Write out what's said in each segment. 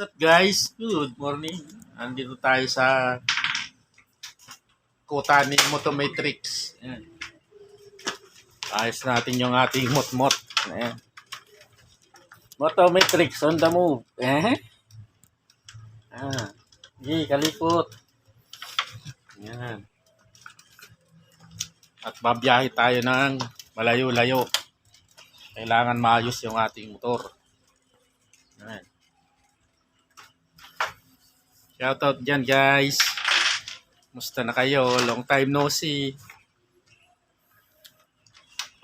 Up guys? Good morning. Andito tayo sa kota ni Motomatrix. Ayan. Ayos natin yung ating mot-mot. Ayan. Motomatrix on the move. Eh? Ah. Gi, kalipot. Ayan. At babiyahe tayo ng malayo-layo. Kailangan maayos yung ating motor. Ayan. Shoutout dyan guys. Musta na kayo? Long time no see.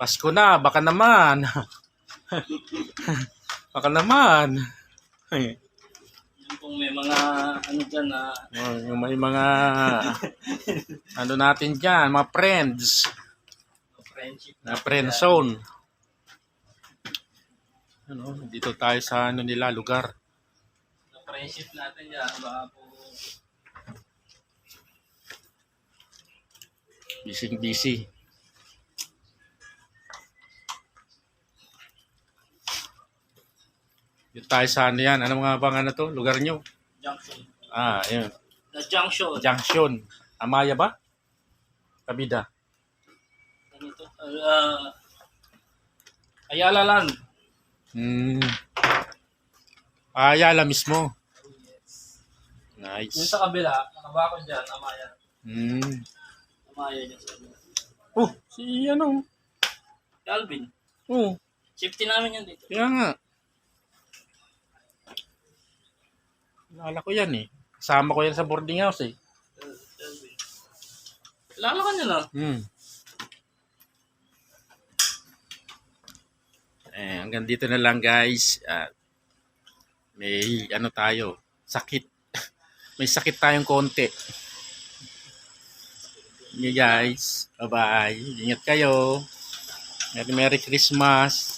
Pasko na, baka naman. baka naman. Yung kung may mga ano dyan na Yung yung may mga ano natin dyan, mga friends. friendship Na friend zone. Ano, dito tayo sa ano nila, lugar. na friendship natin dyan. Baka po Busy busy. Dito tayo sa ano yan. Ano nga bang ano to? Lugar nyo? junction. Ah, yun. The junction. Junction. Amaya ba? Kabida. Ano to? Uh, Ayala Land. Hmm. Ayala mismo. Yung Nice. sa kabila, nakabakod dyan, Amaya. Hmm. Amaya dyan sa kabila. Oh, si ano? Calvin. Oh, Safety namin yan dito. kaya nga. Alala ko yan eh. Kasama ko yan sa boarding house eh. Calvin. Kilala ka niya na. Hmm. Eh, hanggang dito na lang guys. At may ano tayo, sakit. may sakit tayong konti. Okay guys. Bye-bye. Ingat kayo. Merry Christmas.